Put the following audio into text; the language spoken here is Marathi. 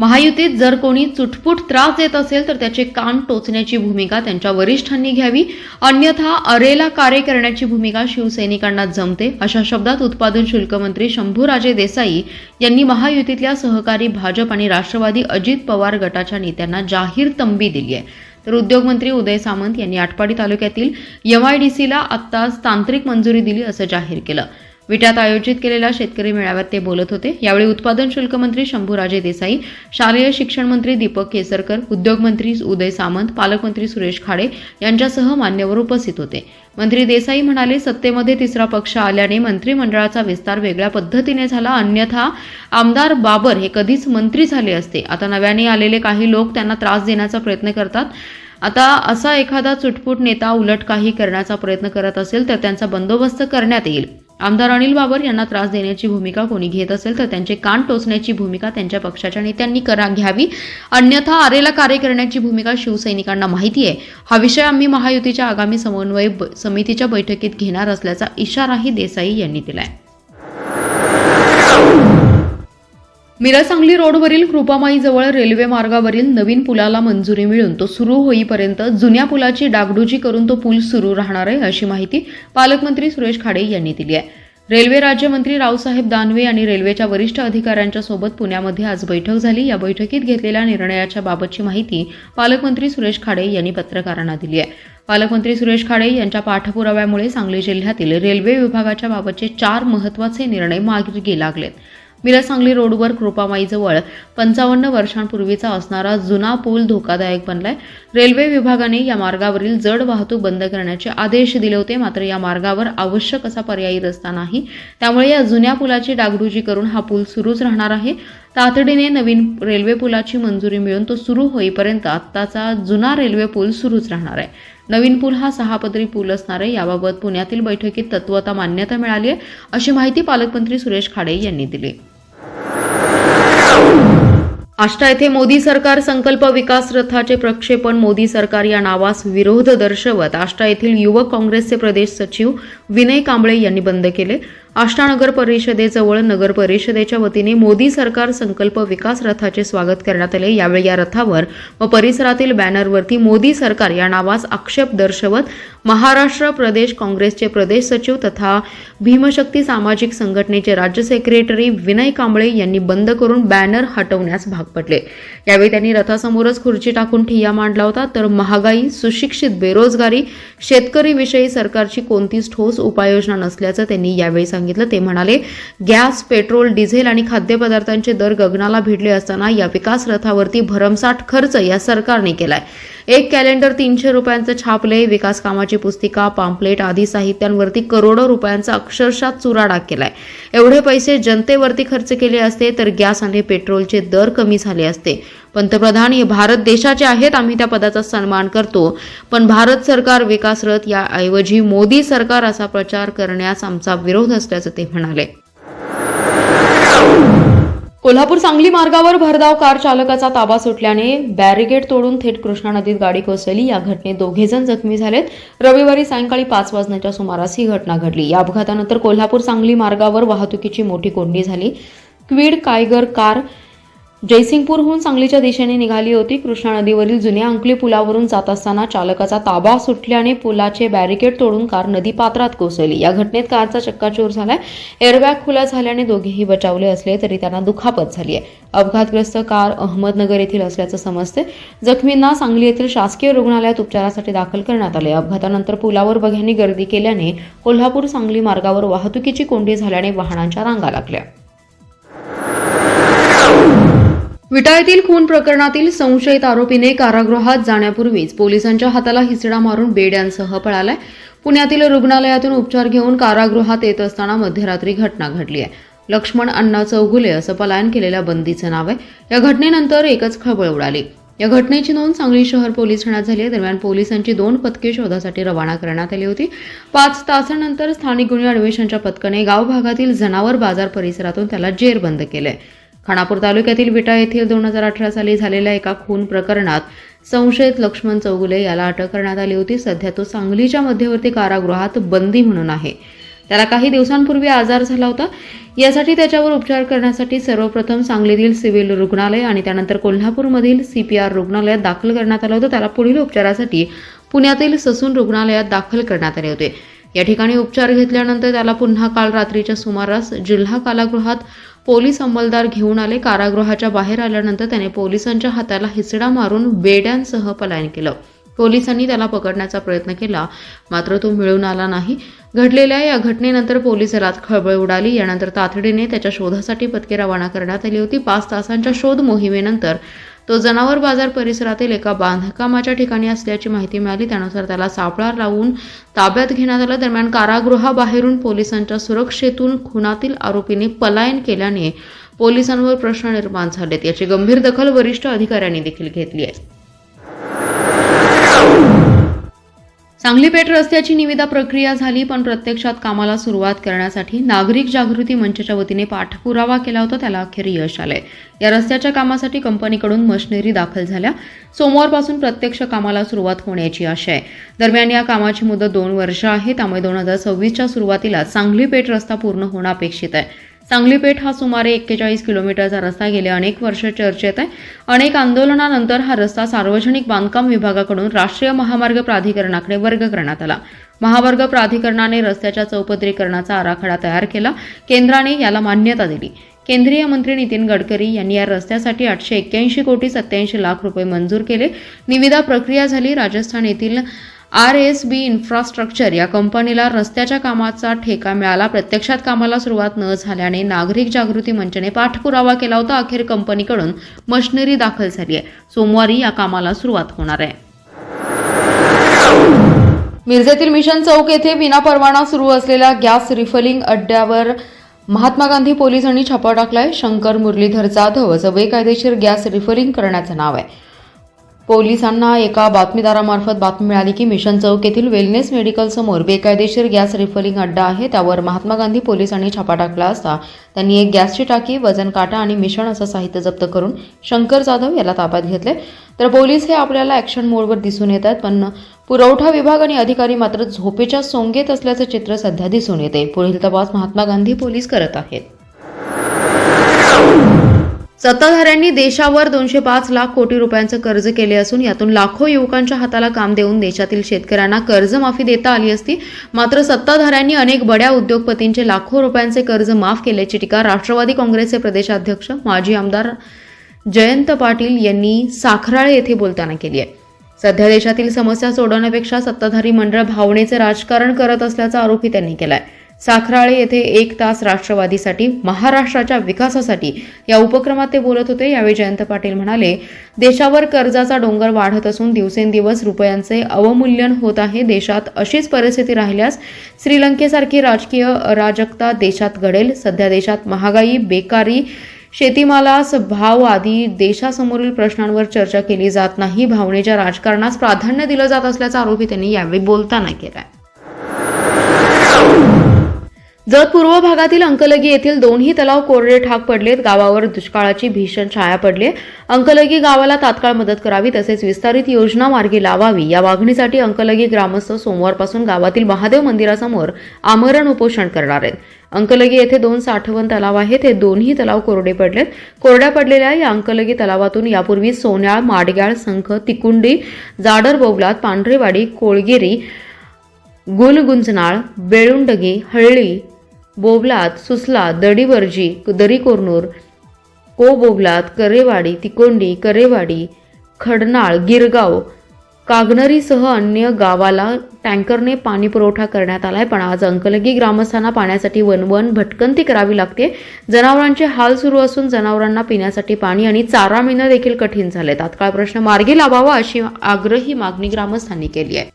महायुतीत जर कोणी चुटपुट त्रास देत असेल तर त्याचे कान टोचण्याची भूमिका त्यांच्या वरिष्ठांनी घ्यावी. अन्यथा अरेला कार्य करण्याची भूमिका शिवसैनिकांना जमते. अशा शब्दात उत्पादन शुल्क मंत्री शंभूराजे देसाई यांनी महायुतीतल्या सहकारी भाजप आणि राष्ट्रवादी अजित पवार गटाच्या नेत्यांना जाहीर तंबी दिली आहे. तर उद्योगमंत्री उदय सामंत यांनी आटपाडी तालुक्यातील एमआयडीसीला आत्ताच तांत्रिक मंजुरी दिली असं जाहीर केलं. विटात आयोजित केलेल्या शेतकरी मेळाव्यात ते बोलत होते. यावेळी उत्पादन शुल्क मंत्री शंभूराजे देसाई शालेय शिक्षण मंत्री दीपक केसरकर उद्योगमंत्री उदय सामंत पालकमंत्री सुरेश खाडे यांच्यासह मान्यवर उपस्थित होते. मंत्री देसाई म्हणाले सत्तेमध्ये तिसरा पक्ष आल्याने मंत्रिमंडळाचा विस्तार वेगळ्या पद्धतीने झाला अन्यथा आमदार बाबर हे कधीच मंत्री झाले असते. आता नव्याने आलेले काही लोक त्यांना त्रास देण्याचा प्रयत्न करतात. आता असा एखादा चुटपुट नेता उलट काही करण्याचा प्रयत्न करत असेल तर त्यांचा बंदोबस्त करण्यात येईल. आमदार अनिल बाबर यांना त्रास देण्याची भूमिका कोणी घेत असेल तर त्यांचे कान टोचण्याची भूमिका त्यांच्या पक्षाच्या नेत्यांनी करा घ्यावी. अन्यथा आरेला कार्य करण्याची भूमिका शिवसैनिकांना माहिती आहे. हा विषय आम्ही महायुतीच्या आगामी समन्वय ब- समितीच्या बैठकीत घेणार असल्याचा इशाराही देसाई यांनी दिलाय. मिरज सांगली रोडवरील कृपामाईजवळ रेल्वे मार्गावरील नवीन पुलाला मंजुरी मिळून तो सुरू होईपर्यंत जुन्या पुलाची डागडुजी करून तो पूल सुरू राहणार आहे अशी माहिती पालकमंत्री सुरेश खाडे यांनी दिली आहे. रेल्वे राज्यमंत्री रावसाहेब दानवे आणि रेल्वेच्या वरिष्ठ अधिकाऱ्यांच्या सोबत पुण्यामध्ये आज बैठक झाली. या बैठकीत घेतलेल्या निर्णयाच्या बाबतची माहिती पालकमंत्री सुरेश खाडे यांनी पत्रकारांना दिली आहे. पालकमंत्री सुरेश खाडे यांच्या पाठपुराव्यामुळे सांगली जिल्ह्यातील रेल्वे विभागाच्या बाबतचे चार महत्त्वाचे निर्णय मार्गी लागलेत. मिरज सांगली रोडवर कृपामाईजवळ पंचावन्न वर्षांपूर्वीचा असणारा जुना पूल धोकादायक बनलाय. रेल्वे विभागाने या मार्गावरील जड वाहतूक बंद करण्याचे आदेश दिले होते मात्र या मार्गावर आवश्यक असा पर्यायी रस्ता नाही. त्यामुळे या जुन्या पुलाची डागडुजी करून हा पूल सुरूच राहणार आहे. तातडीने नवीन रेल्वे पुलाची मंजुरी मिळून तो सुरू होईपर्यंत आत्ताचा जुना रेल्वे पूल सुरूच राहणार आहे. नवीन पूल हा सहा पदरी पूल असणार आहे. याबाबत पुण्यातील बैठकीत तत्वता मान्यता मिळाली आहे अशी माहिती पालकमंत्री सुरेश खाडे यांनी दिली आष्टा येथे मोदी सरकार संकल्प विकास रथाचे प्रक्षेपण मोदी सरकार या नावास विरोध दर्शवत आष्टा येथील युवक काँग्रेसचे प्रदेश सचिव विनय कांबळे यांनी बंद केले. आष्टा नगर परिषदेजवळ नगर परिषदेच्या वतीने मोदी सरकार संकल्प विकास रथाचे स्वागत करण्यात आले. यावेळी या रथावर व परिसरातील बॅनरवरती मोदी सरकार या नावास आक्षेप दर्शवत महाराष्ट्र प्रदेश काँग्रेसचे प्रदेश सचिव तथा भीमशक्ती सामाजिक संघटनेचे राज्य सेक्रेटरी विनय कांबळे यांनी बंद करून बॅनर हटवण्यास भाग पडले. यावेळी त्यांनी रथासमोरच खुर्ची टाकून ठिय्या मांडला होता. तर महागाई सुशिक्षित बेरोजगारी शेतकरी विषयी सरकारची कोणतीच ठोस उपाययोजना नसल्याचं त्यांनी यावेळी सांगितलं. ते म्हणाले गॅस पेट्रोल डिझेल आणि खाद्यपदार्थांचे दर गगनाला भिडले असताना या विकास रथावरती भरमसाठ खर्च या सरकारने केलाय. एक कॅलेंडर तीनशे रुपयांचं छापले विकास कामाची पुस्तिका पाम्पलेट आदी साहित्यांवरती करोडो रुपयांचा अक्षरशः चुराडा केलाय. एवढे पैसे जनतेवरती खर्च केले असते तर गॅस आणि पेट्रोलचे दर कमी झाले असते. पंतप्रधान हे भारत देशाचे आहेत आम्ही त्या पदाचा सन्मान करतो. पण भारत सरकार विकासरथ याऐवजी मोदी सरकार असा प्रचार करण्यास आमचा विरोध असल्याचं ते म्हणाले. कोल्हापूर सांगली मार्गावर भरधाव कार चालकाचा ताबा सुटल्याने बॅरिगेड तोडून थेट कृष्णा नदीत गाडी कोसळली. या घटनेत दोघेजण जखमी झालेत. रविवारी सायंकाळी पाच वाजण्याच्या सुमारास ही घटना घडली. या अपघातानंतर कोल्हापूर सांगली मार्गावर वाहतुकीची मोठी कोंडी झाली. क्वीड कायगर कार जयसिंगपूरहून सांगलीच्या दिशेने निघाली होती. कृष्णा नदीवरील जुन्या अंकली पुलावरून जात असताना चालकाचा ताबा सुटल्याने पुलाचे बॅरिकेड तोडून कार नदी पात्रात कोसळली. या घटनेत कारचा चक्काचूर झालाय. एअरबॅग खुला झाल्याने दोघेही बचावले असले तरी त्यांना दुखापत झाली आहे. अपघातग्रस्त कार अहमदनगर येथील असल्याचं समजते. जखमींना सांगली येथील शासकीय रुग्णालयात उपचारासाठी दाखल करण्यात आले. अपघातानंतर पुलावर बघ्यांनी गर्दी केल्याने कोल्हापूर सांगली मार्गावर वाहतुकीची कोंडी झाल्याने वाहनांच्या रांगा लागल्या. विटाळीतील खून प्रकरणातील संशयित आरोपीने कारागृहात जाण्यापूर्वीच पोलिसांच्या हाताला हिसडा मारून बेड्यांसह पळालाय. पुण्यातील रुग्णालयातून उपचार घेऊन कारागृहात येत असताना मध्यरात्री घटना घडली आहे. लक्ष्मण अण्णा चौगुले असं पलायन केलेल्या बंदीचं नाव आहे. या घटनेनंतर एकच खळबळ उडाली. या घटनेची नोंद सांगली शहर पोलीस ठाण्यात झाली आहे. दरम्यान पोलिसांची दोन पथके शोधासाठी रवाना करण्यात आली होती. पाच तासानंतर स्थानिक गुन्हे अन्वेषणच्या पथकाने गाव भागातील जनावर बाजार परिसरातून त्याला जेरबंद केलंय. खानापूर तालुक्यातील विटा येथील दोन हजार अठरा साली झालेल्या एका खून प्रकरणात संशयित लक्ष्मण चौगुले याला अटक करण्यात आली होती. सध्या तो सांगलीच्या मध्यवर्ती कारागृहात बंदी म्हणून आहे. त्याला काही दिवसांपूर्वी आजार झाला होता. यासाठी त्याच्यावर उपचार करण्यासाठी सर्वप्रथम सांगलीतील सिव्हिल रुग्णालय आणि त्यानंतर कोल्हापूरमधील सी पी आर रुग्णालयात दाखल करण्यात आलं होतं. त्याला पुढील उपचारासाठी पुण्यातील ससून रुग्णालयात दाखल करण्यात आले होते. या ठिकाणी उपचार घेतल्यानंतर त्याला पुन्हा काल रात्रीच्या सुमारास जिल्हा कारागृहात पोलीस अंमलदार घेऊन आले. कारागृहाच्या बाहेर आल्यानंतर त्याने पोलिसांच्या हाताला हिसडा मारून बेड्यांसह पलायन केलं. पोलिसांनी त्याला पकडण्याचा प्रयत्न केला मात्र तो मिळून आला नाही. घडलेल्या या घटनेनंतर पोलीस दलात खळबळ उडाली. यानंतर तातडीने त्याच्या शोधासाठी पथके रवाना करण्यात आली होती. पाच तासांच्या शोध मोहिमेनंतर तो जनावर बाजार परिसरातील एका बांधकामाच्या ठिकाणी असल्याची माहिती मिळाली. त्यानुसार त्याला सापळा लावून ताब्यात घेण्यात आलं. दरम्यान कारागृहाबाहेरून पोलिसांच्या सुरक्षेतून खुनातील आरोपीने पलायन केल्याने पोलिसांवर प्रश्न निर्माण झालेत. याची गंभीर दखल वरिष्ठ अधिकाऱ्यांनी देखील घेतली आहे. सांगली पेठ रस्त्याची निविदा प्रक्रिया झाली पण प्रत्यक्षात कामाला सुरुवात करण्यासाठी नागरिक जागृती मंचच्या वतीने पाठपुरावा केला होता त्याला अखेर यश आलंय. या रस्त्याच्या कामासाठी कंपनीकडून मशिनरी दाखल झाल्या. सोमवारपासून प्रत्यक्ष कामाला सुरुवात होण्याची आशा आहे. दरम्यान या कामाची मुदत दोन वर्ष आहे त्यामुळे दोन हजार सव्वीसच्या सुरुवातीला सांगली पेठ रस्ता पूर्ण होणं अपेक्षित आहे. सांगली पेठ हा सुमारे एक्केचाळीस किलोमीटरचा रस्ता गेले अनेक वर्ष चर्चेत आहे. अनेक आंदोलनानंतर हा रस्ता सार्वजनिक बांधकाम विभागाकडून राष्ट्रीय महामार्ग प्राधिकरणाकडे वर्ग करण्यात आला. महामार्ग प्राधिकरणाने रस्त्याच्या चौपदरीकरणाचा आराखडा तयार केला. केंद्राने याला मान्यता दिली. केंद्रीय मंत्री नितीन गडकरी यांनी या रस्त्यासाठी आठशे एक्क्याऐंशी कोटी सत्याऐंशी लाख रुपये मंजूर केले. निविदा प्रक्रिया झाली. राजस्थान येथील आर एस बी इन्फ्रास्ट्रक्चर या कंपनीला रस्त्याच्या कामाचा ठेका मिळाला. प्रत्यक्षात कामाला सुरुवात न झाल्याने नागरिक जागृती मंचने पाठपुरावा केला होता. अखेर कंपनीकडून मशिनरी दाखल झाली आहे. सोमवारी या कामाला सुरुवात होणार आहे. मिरजेतील मिशन चौक येथे विनापरवाना सुरू असलेल्या गॅस रिफलिंग अड्ड्यावर महात्मा गांधी पोलिसांनी छापा टाकलाय. शंकर मुरलीधर जाधव असं बेकायदेशीर गॅस रिफलिंग करण्याचं नाव आहे. पोलिसांना एका बातमीदारामार्फत बातमी मिळाली की मिशन चौक येथील वेलनेस मेडिकल समोर बेकायदेशीर गॅस रिफलिंग अड्डा आहे. त्यावर महात्मा गांधी पोलिसांनी छापा टाकला असता त्यांनी एक गॅसची टाकी वजन काटा आणि मिश्रण असं साहित्य जप्त करून शंकर जाधव याला ताब्यात घेतले. तर पोलीस हे आपल्याला ॲक्शन मोडवर दिसून येत आहेत पण पुरवठा विभाग आणि अधिकारी मात्र झोपेच्या सोंगेत असल्याचं चित्र सध्या दिसून येते. पुढील तपास महात्मा गांधी पोलीस करत आहेत. सत्ताधाऱ्यांनी देशावर दोनशे पाच लाख कोटी रुपयांचं कर्ज केले असून यातून लाखो युवकांच्या हाताला काम देऊन देशातील शेतकऱ्यांना कर्जमाफी देता आली असती. मात्र सत्ताधाऱ्यांनी अनेक बड्या उद्योगपतींचे लाखो रुपयांचे कर्ज माफ केल्याची टीका राष्ट्रवादी काँग्रेसचे प्रदेशाध्यक्ष माजी आमदार जयंत पाटील यांनी साखराळे येथे बोलताना केली आहे. सध्या देशातील समस्या सोडवण्यापेक्षा सत्ताधारी मंडळ भावनेचे राजकारण करत असल्याचा आरोपही त्यांनी केला आहे साखराळे येथे एक तास राष्ट्रवादीसाठी महाराष्ट्राच्या विकासासाठी या उपक्रमात ते बोलत होते. यावेळी जयंत पाटील म्हणाले देशावर कर्जाचा डोंगर वाढत असून दिवसेंदिवस रुपयांचे अवमूल्यन होत आहे. देशात अशीच परिस्थिती राहिल्यास श्रीलंकेसारखी राजकीय अराजकता देशात घडेल. सध्या देशात महागाई बेकारी शेतीमालास भाव आदी देशासमोरील प्रश्नांवर चर्चा केली जात नाही. भावनेच्या राजकारणास प्राधान्य दिलं जात असल्याचा आरोपही त्यांनी यावेळी बोलताना केला जत पूर्व भागातील अंकलगी येथील दोन्ही तलाव कोरडे ठाक पडलेत गावावर दुष्काळाची भीषण छाया पडली अंकलगी गावाला तात्काळ मदत करावी तसेच विस्तारित योजना मार्गी लावावी या मागणीसाठी अंकलगी ग्रामस्थ सोमवारपासून गावातील महादेव मंदिरासमोर आमरण उपोषण करणार आहेत. अंकलगी येथे दोन साठवण तलाव आहेत हे दोन्ही तलाव कोरडे पडलेत. कोरड्या पडलेल्या या अंकलगी तलावातून यापूर्वी सोन्याळ माडग्याळ संख तिकुंडी जाडर बोबलात पांढरेवाडी कोळगिरी गुलगुंजनाळ बेळुंडगी हळ्ळी बोबलात सुसला दडीवर्जी दरी कोरनूर को बोबलात करेवाडी तिकोंडी करेवाडी खडनाळ गिरगाव कागनरीसह अन्य गावाला टँकरने पाणी पुरवठा करण्यात आलाय पण आज अंकलगी ग्रामस्थांना पाण्यासाठी वनवन भटकंती करावी लागते. जनावरांचे हाल सुरू असून जनावरांना पिण्यासाठी पाणी आणि चारा मिळणं देखील कठीण झाले तात्काळ प्रश्न मार्गी लावावा अशी आग्रही मागणी ग्रामस्थांनी केली आहे.